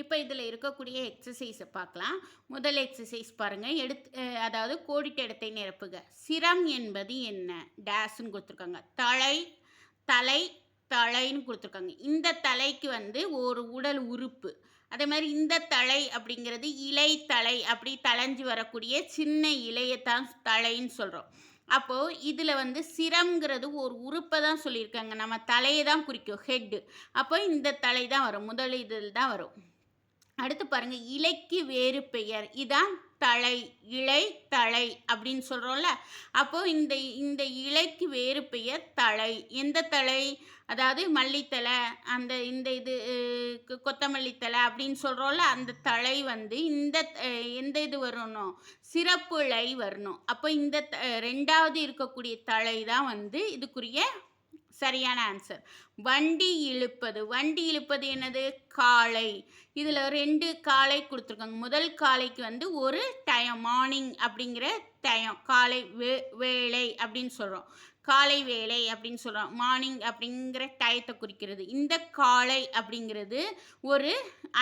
இப்போ இதில் இருக்கக்கூடிய எக்ஸசைஸை பார்க்கலாம். முதல் எக்ஸசைஸ் பாருங்கள் எடுத்து அதாவது கோடிட்ட இடத்தை நிரப்புக. சிரம் என்பது என்ன? டேஸ்ன்னு கொடுத்துருக்காங்க. தலை தலை தலைன்னு கொடுத்துருக்காங்க. இந்த தலைக்கு வந்து ஒரு உடல் உறுப்பு. அதே மாதிரி இந்த தலை அப்படிங்கிறது இலை தலை அப்படி தளைஞ்சு வரக்கூடிய சின்ன இலையை தான் தலைன்னு சொல்கிறோம் அப்போது இதில் வந்து சிரம்ங்கிறது ஒரு உறுப்பை தான் சொல்லியிருக்காங்க. நம்ம தலையை தான் குறிக்கும் ஹெட்டு அப்போ இந்த தலை தான் வரும். முதல் இதில் தான் வரும். அடுத்து பாருங்க இலைக்கு வேறு பெயர். இதான் தழை இலை தழை அப்படின்னு சொல்கிறோம்ல அப்போது இந்த இந்த இலைக்கு வேறு பெயர் தழை. எந்த தழை? அதாவது மல்லித்தலை அந்த இந்த இது கொ- கொத்தமல்லி தழை அப்படின்னு சொல்கிறோம்ல அந்த தழை வந்து இந்த எந்த இது வரணும்? சிறப்பு இலை வரணும். அப்போ இந்த த- ரெண்டாவது இருக்கக்கூடிய தழை தான் வந்து இதுக்குரிய சரியான ஆன்சர் வண்டி இழுப்பது. வண்டி இழுப்பது என்னது? காளை இதில் ரெண்டு காளை கொடுத்துருக்காங்க. முதல் காளைக்கு வந்து ஒரு டயம் மார்னிங் அப்படிங்கிற டயம் காலை வே வேலை அப்படின்னு சொல்கிறோம் காலை வேலை அப்படின்னு சொல்கிறோம் மார்னிங் அப்படிங்கிற டயத்தை குறிக்கிறது. இந்த காளை அப்படிங்கிறது ஒரு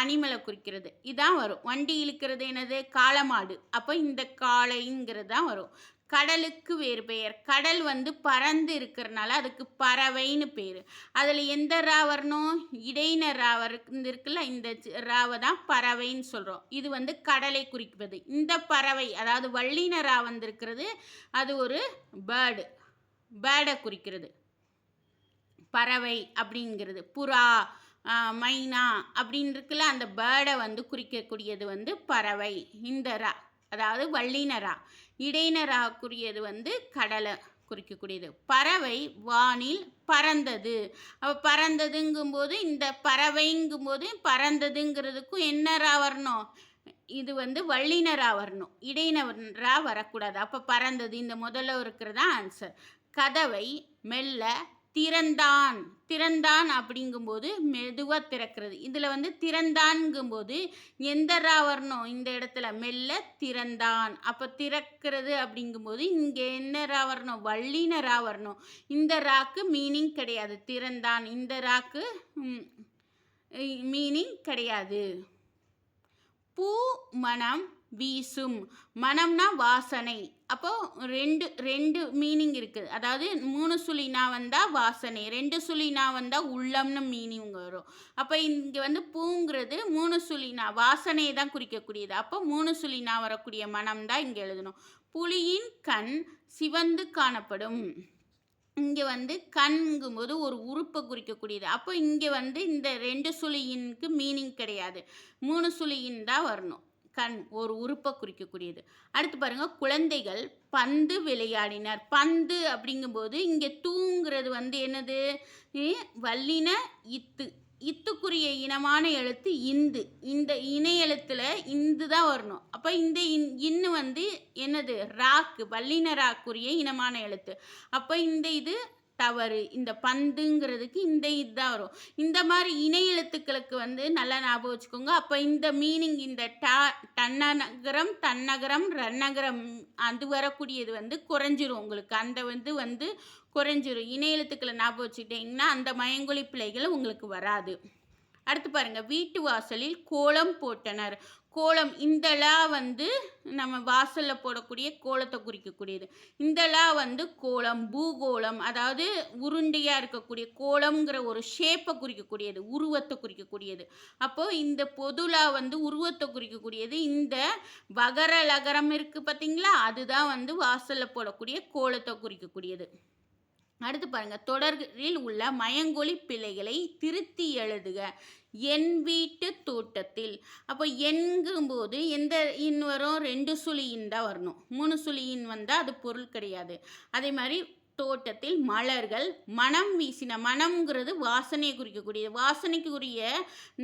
அனிமலை குறிக்கிறது. இதான் வரும். வண்டி இழுக்கிறது என்னது? காளமாடு அப்போ இந்த காளைங்கிறது தான் வரும். கடலுக்கு வேறு பெயர். கடல் வந்து பறந்து இருக்கிறனால அதுக்கு பறவைன்னு பேர். அதில் எந்த ரா வரணும்? இடையின ரா வரு இந்த இருக்குல்ல இந்த ராவை தான் பறவைன்னு சொல்கிறோம் இது வந்து கடலை குறிப்பது இந்த பறவை அதாவது வள்ளின ரா வந்திருக்கிறது அது ஒரு பேர்டு. பேர்டை குறிக்கிறது. பறவை அப்படிங்கிறது. புறா மைனா அப்படின்னு இருக்குல்ல அந்த பேர்டை வந்து குறிக்கக்கூடியது வந்து பறவை. இந்த ரா. அதாவது வள்ளினரா. இடையினராக்குரியது வந்து கடலை குறிக்கக்கூடியது. பறவை வானில் பறந்தது. அப்போ பறந்ததுங்கும்போது இந்த பறவைங்கும்போது பறந்ததுங்கிறதுக்கும் என்னரா வரணும்? இது வந்து வள்ளினராக வரணும். இடையினராக வரக்கூடாது. அப்போ பறந்தது இந்த முதல்ல இருக்கிறதா ஆன்சர் கதவை மெல்ல திறந்தான். திறந்தான் அப்படிங்கும்போது மெதுவாக திறக்கிறது. இதில் வந்து திறந்தான்ங்கும்போது எந்த ரா வரணும் இந்த இடத்துல மெல்ல திறந்தான். அப்போ திறக்கிறது அப்படிங்கும்போது இங்கே என்ன ரா வரணும் வள்ளின ரா வரணும் இந்த ராக்கு மீனிங் கிடையாது. திறந்தான். இந்த ராக்கு மீனிங் கிடையாது. பூ மனம் வீசும். மனம்னா வாசனை. அப்போது ரெண்டு ரெண்டு மீனிங் இருக்குது. அதாவது மூணு சுழினா வந்தால் வாசனை ரெண்டு சுழினா வந்தால் உள்ளம்னு மீனிங் வரும். அப்போ இங்கே வந்து பூங்கிறது மூணு சுழினா வாசனையை தான் குறிக்கக்கூடியது. அப்போ மூணு சுழினா வரக்கூடிய மனம் தான் இங்கே எழுதணும். புலியின் கண் சிவந்து காணப்படும். இங்கே வந்து கண்ங்கும்போது ஒரு உறுப்பை குறிக்கக்கூடியது. அப்போ இங்கே வந்து இந்த ரெண்டு சுழியினுக்கு மீனிங் கிடையாது. மூணு சுழியின் தான் வரணும். கண் ஒரு உறுப்பை குறிக்கக்கூடியது. அடுத்து பாருங்க குழந்தைகள் பந்து விளையாடினர். பந்து அப்படிங்கும்போது இங்கே தூங்கிறது வந்து என்னது? வல்லின இத்து. இத்துக்குரிய இனமான எழுத்து இந்து. இந்த இணை எழுத்துல இந்து தான் வரணும். அப்போ இந்த இன் இன்னு வந்து என்னது? ராக்கு வல்லின ராக்குரிய இனமான எழுத்து. அப்போ இந்த இது தவறு இந்த பந்துங்கிறதுக்கு இந்த இதுதான் வரும். இந்த மாதிரி இணை எழுத்துக்களுக்கு வந்து நல்லா ஞாபகம் வச்சுக்கோங்க. அப்போ இந்த மீனிங் இந்த டா டன்னகரம் தன்னகரம் ரன்னகரம் அது வரக்கூடியது வந்து குறைஞ்சிரும் உங்களுக்கு. அந்த வந்து வந்து குறைஞ்சிரும். இணை எழுத்துக்களை ஞாபகம் வச்சுக்கிட்டிங்கன்னா அந்த மயங்கொழி பிள்ளைகள் உங்களுக்கு வராது. அடுத்து பாருங்கள் வீட்டு வாசலில் கோலம் போட்டனர். கோலம் இந்த லா வந்து நம்ம வாசலில் போடக்கூடிய கோலத்தை குறிக்கக்கூடியது. இந்த லா வந்து கோலம் பூகோளம் அதாவது உருண்டையாக இருக்கக்கூடிய கோலம்ங்கிற ஒரு ஷேப்பை குறிக்கக்கூடியது உருவத்தை குறிக்கக்கூடியது. அப்போது இந்த பொதுலா வந்து உருவத்தை குறிக்கக்கூடியது இந்த வகர லகரம் இருக்குது பார்த்தீங்களா அதுதான் வந்து வாசலில் போடக்கூடிய கோலத்தை குறிக்கக்கூடியது. அடுத்து பாருங்க தொடரில் உள்ள மயங்கொழி பிழைகளை திருத்தி எழுதுக. என் வீட்டு தோட்டத்தில். அப்போ என்கும்போது எந்த இன் வரும் ரெண்டு சுழியின் தான் வரணும். மூணு சுழியின் வந்தால் அது பொருள் கிடையாது. அதே மாதிரி தோட்டத்தில் மலர்கள் மனம் வீசின மனம்ங்கிறது வாசனையை குறிக்கக்கூடியது. வாசனைக்குரிய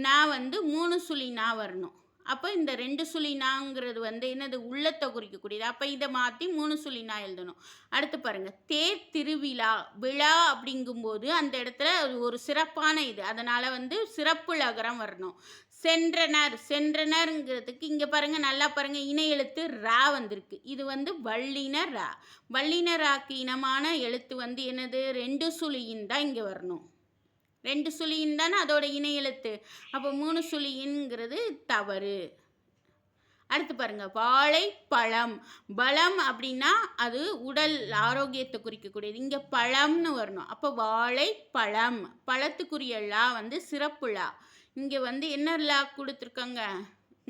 நான் வந்து மூணு சுழி நான் வரணும். அப்போ இந்த ரெண்டு சுழி நாங்கிறது வந்து என்னது? உள்ளத்தை குறிக்கக்கூடியது. அப்போ இதை மாற்றி மூணு சுழி நான் எழுதணும். அடுத்து பாருங்கள் தேர் திருவிழா விழா அப்படிங்கும்போது அந்த இடத்துல அது ஒரு சிறப்பான இது. அதனால் வந்து சிறப்பு லகரம் வரணும். சென்றனர் சென்றனருங்கிறதுக்கு இங்கே பாருங்கள் நல்லா பாருங்க இணை எழுத்து ரா வந்திருக்கு. இது வந்து வள்ளின ரா. வள்ளின ராக்கு இனமான எழுத்து வந்து என்னது? ரெண்டு சுழியின் தான் இங்கே வரணும். ரெண்டு சுழியின் தானே அதோட இணை எழுத்து. அப்போ மூணு சுழியின்ங்கிறது தவறு. அடுத்து பாருங்க வாழைப்பழம் பலம் அப்படின்னா அது உடல் ஆரோக்கியத்தை குறிக்கக்கூடியது. இங்கே பழம்னு வரணும். அப்போ வாழைப்பழம் பழத்துக்குரிய லா வந்து சிறப்பு லா. இங்கே வந்து என்ன லா கொடுத்துருக்காங்க?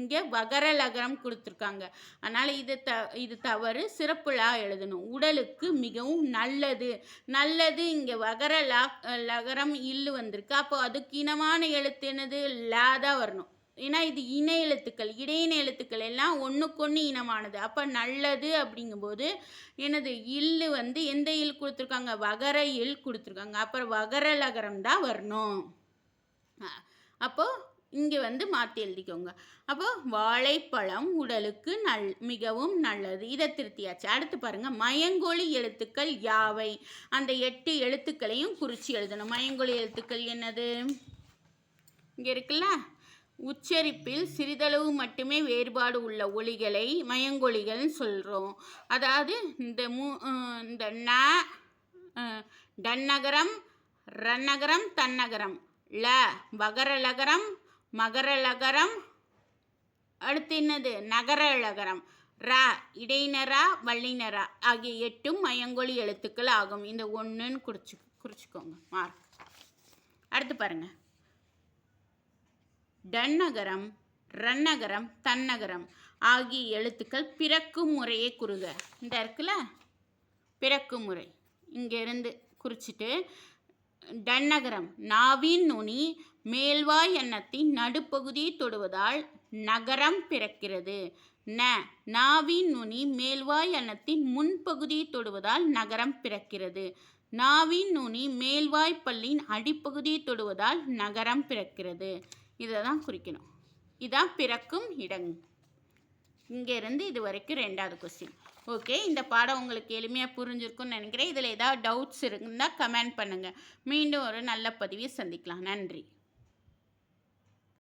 இங்கே வகர லகரம் கொடுத்துருக்காங்க. அதனால் இது த இது தவறு சிறப்புலா எழுதணும். உடலுக்கு மிகவும் நல்லது. நல்லது இங்கே வகர லா லகரம் இல்லு வந்திருக்கு. அப்போ அதுக்கு இனமான எழுத்து என்னது? லா தான் வரணும். ஏன்னா இது இணை எழுத்துக்கள் இடையின எழுத்துக்கள் எல்லாம் ஒன்றுக்கொன்று இனமானது. அப்போ நல்லது அப்படிங்கும்போது எனது இல்லு வந்து எந்த இல் கொடுத்துருக்காங்க? வகர இல் கொடுத்துருக்காங்க. அப்புறம் வகர லகரம் தான் வரணும். அப்போது இங்கே வந்து மாற்றி எழுதிக்கோங்க. அப்போது வாழைப்பழம் உடலுக்கு நல் மிகவும் நல்லது. இதை திருத்தியாச்சு. அடுத்து பாருங்கள் மயங்கொழி எழுத்துக்கள் யாவை? அந்த எட்டு எழுத்துக்களையும் குறித்து எழுதணும். மயங்கொழி எழுத்துக்கள் என்னது? இங்கே இருக்குல்ல? உச்சரிப்பில் சிறிதளவு மட்டுமே வேறுபாடு உள்ள ஒலிகளை மயங்கொழிகள்னு சொல்கிறோம் அதாவது இந்த மூ இந்த ந டன்னகரம் ரன்னகரம் தன்னகரம் ல வகர லகரம் மகர லகரம் அடுத்து என்னது? நகர லகரம் இடைநரா வள்ளினரா ஆகிய எட்டும் மயங்கொழி எழுத்துக்கள் ஆகும். இந்த ஒன்றுன்னு குறிச்சு குறிச்சிக்கோங்க. மார்க் அடுத்து பாருங்க. டன்னகரம் ரன்னகரம் தன்னகரம் ஆகிய எழுத்துக்கள் பிறக்கும் முறையை குறுக. இந்த இருக்குல்ல? பிறக்கும் முறை. இங்கேருந்து குறிச்சிட்டு டன்னகரம் நாவின் நுனி மேல்வாய் எண்ணத்தின் நடுப்பகுதியை தொடுவதால் நகரம் பிறக்கிறது. ந நாவின் நுனி மேல்வாய் எண்ணத்தின் முன்பகுதியை தொடுவதால் நகரம் பிறக்கிறது. நாவின் நுனி மேல்வாய் பல்லின் அடிப்பகுதியை தொடுவதால் நகரம் பிறக்கிறது. இதை தான் குறிக்கணும். இதான் பிறக்கும் இடங். இங்கேருந்து இது வரைக்கும் ரெண்டாவது கொஸ்டின் ஓகே இந்த பாடம் உங்களுக்கு எளிமையாக புரிஞ்சிருக்கும்னு நினைக்கிறேன். இதில் ஏதாவது டவுட்ஸ் இருந்தால் கமெண்ட் பண்ணுங்கள் மீண்டும் ஒரு நல்ல பதிவை சந்திக்கலாம். நன்றி.